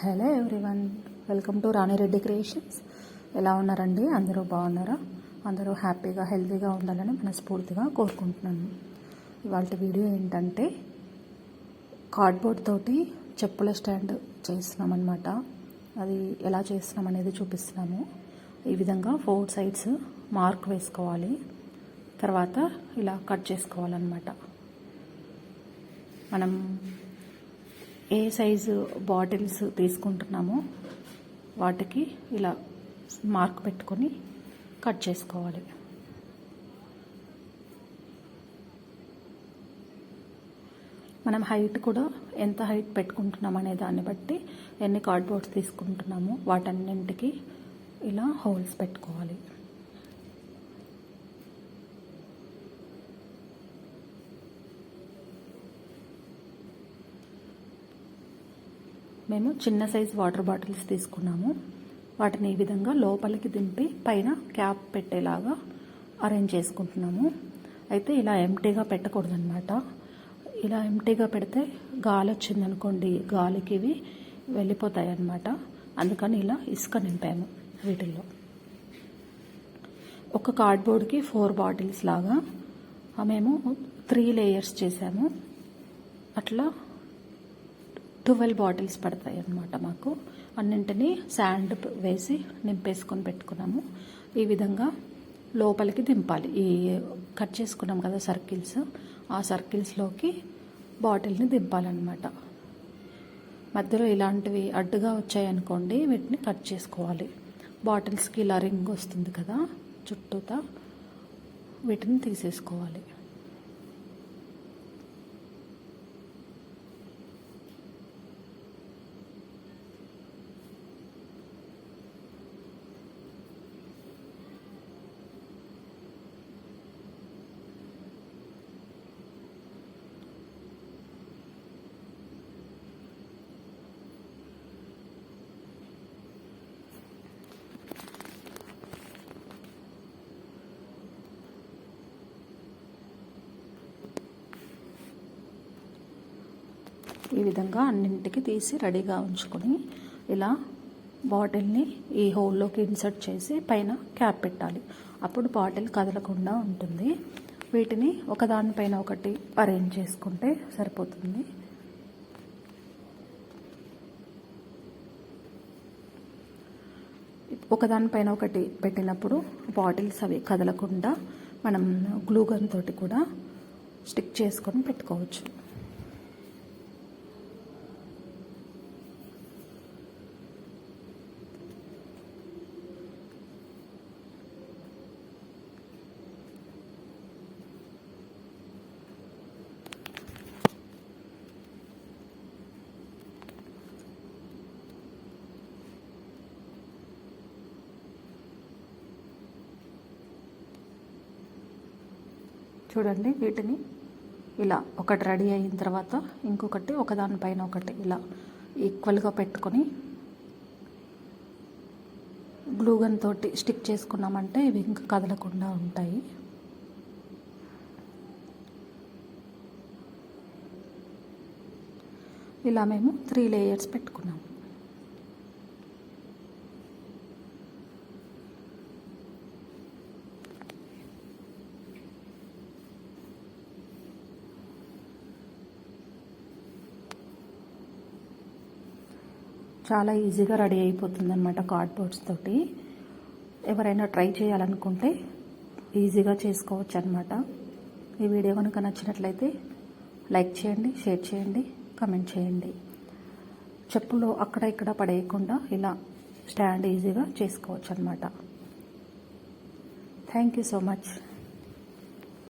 Hello everyone welcome to Rani Reddy creations. ఎలా ఉన్నారండి? అందరూ బాగున్నారా? అందరూ హ్యాపీగా హెల్తీగా ఉండాలని మనస్ఫూర్తిగా కోరుకుంటున్నాను. ఇవాళ వీడియో ఏంటంటే కార్డ్బోర్డ్ తోటి చెప్పుల స్టాండ్ చేస్తున్నాం అనమాట అది ఎలా చేస్తున్నాం అనేది చూపిస్తున్నాము. ఈ విధంగా ఫోర్ సైడ్స్ మార్క్ వేసుకోవాలి. తర్వాత ఇలా కట్ చేసుకోవాలన్నమాట. మనం ఏ సైజు బాటిల్స్ తీసుకుంటున్నామో వాటికి ఇలా మార్క్ పెట్టుకొని కట్ చేసుకోవాలి. మనం హైట్ కూడా ఎంత హైట్ పెట్టుకుంటున్నాం అనే దాన్ని బట్టి ఎన్ని కార్డ్బోర్డ్స్ తీసుకుంటున్నామో వాటన్నింటికి ఇలా హోల్స్ పెట్టుకోవాలి. మేము చిన్న సైజ్ వాటర్ బాటిల్స్ తీసుకున్నాము. వాటిని ఈ విధంగా లోపలికి దింపి పైన క్యాప్ పెట్టేలాగా అరేంజ్ చేసుకుంటున్నాము. అయితే ఇలా ఎంటీగా పెట్టకూడదన్నమాట. ఇలా ఎంటీగా పెడితే గాలి వచ్చిందనుకోండి గాలికి ఇవి వెళ్ళిపోతాయి అన్నమాట అందుకని ఇలా ఇసుక నింపాము వీటిల్లో. ఒక కార్డ్బోర్డ్కి ఫోర్ బాటిల్స్ లాగా మేము త్రీ లేయర్స్ చేసాము. అట్లా ట్వెల్వ్ బాటిల్స్ పడతాయి అన్నమాట మాకు. అన్నింటినీ శాండ్ వేసి నింపేసుకొని పెట్టుకున్నాము. ఈ విధంగా లోపలికి దింపాలి. ఈ కట్ చేసుకున్నాం కదా సర్కిల్స్. ఆ సర్కిల్స్లోకి బాటిల్ని దింపాలన్నమాట. మధ్యలో ఇలాంటివి అడ్డుగా వచ్చాయనుకోండి వీటిని కట్ చేసుకోవాలి. బాటిల్స్కి ఇలా రింగ్ వస్తుంది కదా చుట్టూతా వీటిని తీసేసుకోవాలి. ఈ విధంగా అన్నింటికి తీసి రెడీగా ఉంచుకొని ఇలా బాటిల్ని ఈ హోల్లోకి ఇన్సర్ట్ చేసి పైన క్యాప్ పెట్టాలి. అప్పుడు బాటిల్ కదలకుండా ఉంటుంది. వీటిని ఒకదానిపైన ఒకటి అరేంజ్ చేసుకుంటే సరిపోతుంది. ఒకదానిపైన ఒకటి పెట్టినప్పుడు బాటిల్స్ అవి కదలకుండా మనం గ్లూగన్ తోటి కూడా స్టిక్ చేసుకొని పెట్టుకోవచ్చు. చూడండి వీటిని ఇలా ఒకటి రెడీ అయిన తర్వాత ఇంకొకటి ఒకదానిపైన ఒకటి ఇలా ఈక్వల్గా పెట్టుకొని గ్లూగన్ తోటి స్టిక్ చేసుకున్నామంటే ఇవి ఇంకా కదలకుండా ఉంటాయి. ఇలా మేము త్రీ లేయర్స్ పెట్టుకున్నాము చాలా ఈజీగా రెడీ అయిపోతుంది అనమాట కార్డ్బోర్డ్స్ తోటి. ఎవరైనా ట్రై చేయాలనుకుంటే ఈజీగా చేసుకోవచ్చు అనమాట ఈ వీడియో కనుక నచ్చినట్లయితే లైక్ చేయండి షేర్ చేయండి కమెంట్ చేయండి. చెప్పులు అక్కడ ఇక్కడ పడేయకుండా ఇలా స్టాండ్ ఈజీగా చేసుకోవచ్చు అనమాట థ్యాంక్ యూ సో మచ్